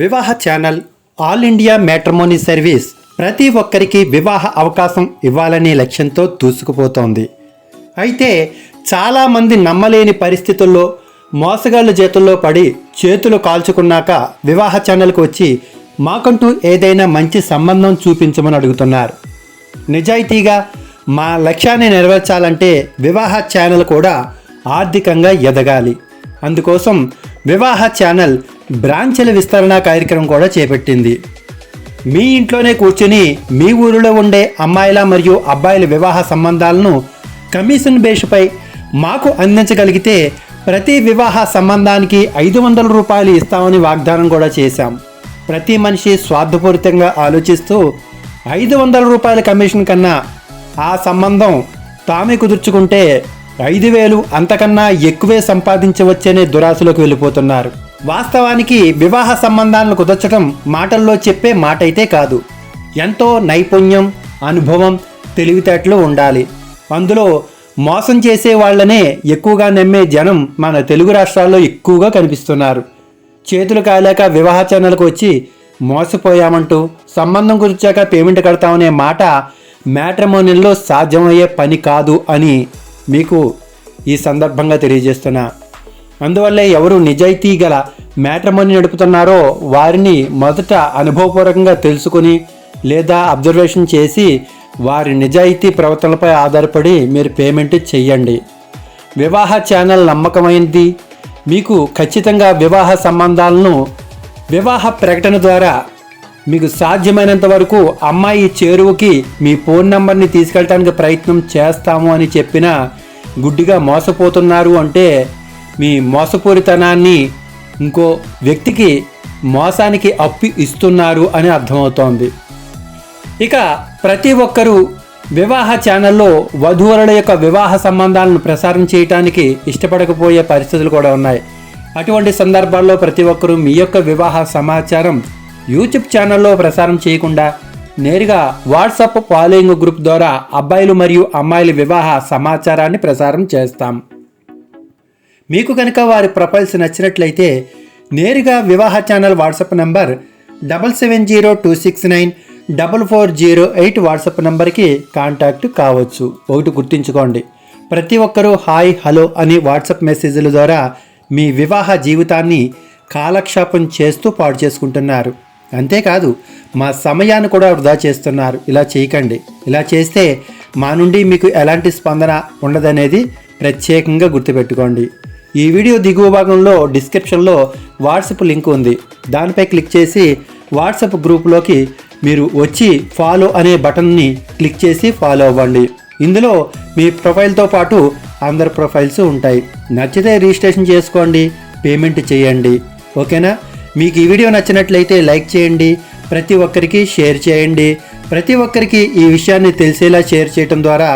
Vivaha channel all India matrimony service ప్రతి ఒక్కరికి వివాహ అవకాశం ఇవ్వాలనే లక్ష్యంతో దూసుకుపోతోంది. అయితే చాలామంది నమ్మలేని పరిస్థితుల్లో మోసగాళ్ళ చేతుల్లో పడి చేతులు కాల్చుకున్నాక వివాహ ఛానల్కి వచ్చి మాకంటూ ఏదైనా మంచి సంబంధం చూపించమని అడుగుతున్నారు. నిజాయితీగా మా లక్ష్యాన్ని నెరవేర్చాలంటే వివాహ ఛానల్ కూడా ఆర్థికంగా ఎదగాలి. అందుకోసం వివాహ ఛానల్ బ్రాంచ్ల విస్తరణ కార్యక్రమం కూడా చేపట్టింది. మీ ఇంట్లోనే కూర్చుని మీ ఊరిలో ఉండే అమ్మాయిల మరియు అబ్బాయిల వివాహ సంబంధాలను కమిషన్ బేస్పై మాకు అందించగలిగితే ప్రతి వివాహ సంబంధానికి ఐదు వందల రూపాయలు ఇస్తామని వాగ్దానం కూడా చేశాం. ప్రతి మనిషి స్వార్థపూరితంగా ఆలోచిస్తూ ఐదు వందల రూపాయల కమిషన్ కన్నా ఆ సంబంధం తామే కుదుర్చుకుంటే ఐదు వేలు అంతకన్నా ఎక్కువే సంపాదించవచ్చనే దురాశలోకి వెళ్ళిపోతున్నారు. వాస్తవానికి వివాహ సంబంధాలను కుదర్చడం మాటల్లో చెప్పే మాట అయితే కాదు. ఎంతో నైపుణ్యం అనుభవం తెలివితేటలు ఉండాలి. అందులో మోసం చేసే వాళ్ళనే ఎక్కువగా నమ్మే జనం మన తెలుగు రాష్ట్రాల్లో ఎక్కువగా కనిపిస్తున్నారు. చేతులు కాలేక వివాహ ఛానల్కి వచ్చి మోసపోయామంటూ సంబంధం గురించాక పేమెంట్ కడతామనే మాట మ్యాట్రిమోనియల్లో సాధ్యమయ్యే పని కాదు అని మీకు ఈ సందర్భంగా తెలియజేస్తున్నా. అందువల్లే ఎవరు నిజాయితీ గల మ్యాట్రిమోని నడుపుతున్నారో వారిని మొదట అనుభవపూర్వకంగా తెలుసుకుని లేదా అబ్జర్వేషన్ చేసి వారి నిజాయితీ ప్రవర్తనలపై ఆధారపడి మీరు పేమెంట్ చేయండి వివాహ ఛానల్ నమ్మకమైనది మీకు ఖచ్చితంగా వివాహ సంబంధాలను వివాహ ప్రకటన ద్వారా మీకు సాధ్యమైనంత వరకు అమ్మాయి చేరువకి మీ ఫోన్ నంబర్ని తీసుకెళ్ళడానికి ప్రయత్నం చేస్తాము అని చెప్పినా గుడ్డిగా మోసపోతున్నారు అంటే మీ మోసపూరితనాన్ని ఇంకో వ్యక్తికి మోసానికి అప్పు ఇస్తున్నారు అని అర్థమవుతోంది. ఇక ప్రతి ఒక్కరూ వివాహ ఛానల్లో వధువరుల యొక్క వివాహ సంబంధాలను ప్రసారం చేయటానికి ఇష్టపడకపోయే పరిస్థితులు కూడా ఉన్నాయి. అటువంటి సందర్భాల్లో ప్రతి ఒక్కరూ మీ యొక్క వివాహ సమాచారం యూట్యూబ్ ఛానల్లో ప్రసారం చేయకుండా నేరుగా వాట్సాప్ ఫాలోయింగ్ గ్రూప్ ద్వారా అబ్బాయిలు మరియు అమ్మాయిల వివాహ సమాచారాన్ని ప్రసారం చేస్తాం. మీకు కనుక వారి ప్రొఫైల్స్ నచ్చినట్లయితే నేరుగా వివాహ channel WhatsApp number double seven zero two six nine double four zero eight WhatsApp నంబర్కి కాంటాక్ట్ కావచ్చు. ఒకటి గుర్తుంచుకోండి. ప్రతి ఒక్కరూ హాయ్ హలో అని వాట్సాప్ మెసేజ్ల ద్వారా మీ వివాహ జీవితాన్ని కాలక్షేపం చేస్తూ పాడు చేసుకుంటున్నారు. అంతేకాదు మా సమయాన్ని కూడా వృధా చేస్తున్నారు. ఇలా చేయకండి. ఇలా చేస్తే మా నుండి మీకు ఎలాంటి స్పందన ఉండదనేది ప్రత్యేకంగా గుర్తుపెట్టుకోండి. ఈ వీడియో దిగువ భాగంలో డిస్క్రిప్షన్లో వాట్సాప్ లింక్ ఉంది. దానిపై క్లిక్ చేసి వాట్సాప్ గ్రూప్లోకి మీరు వచ్చి ఫాలో అనే బటన్ని క్లిక్ చేసి ఫాలో అవ్వండి. ఇందులో మీ ప్రొఫైల్తో పాటు అందరి ప్రొఫైల్స్ ఉంటాయి. నచ్చితే రిజిస్ట్రేషన్ చేసుకోండి పేమెంట్ చేయండి. ఓకేనా? మీకు ఈ వీడియో నచ్చినట్లయితే లైక్ చేయండి ప్రతి ఒక్కరికి షేర్ చేయండి. ప్రతి ఒక్కరికి ఈ విషయాన్ని తెలిసేలా షేర్ చేయడం ద్వారా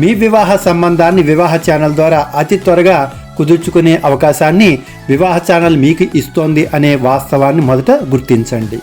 మీ వివాహ సంబంధాన్ని వివాహ ఛానల్ ద్వారా అతి త్వరగా కుదుర్చుకునే అవకాశాన్ని వివాహ ఛానల్ మీకు ఇస్తోంది అనే వాస్తవాన్ని మొదట గుర్తించండి.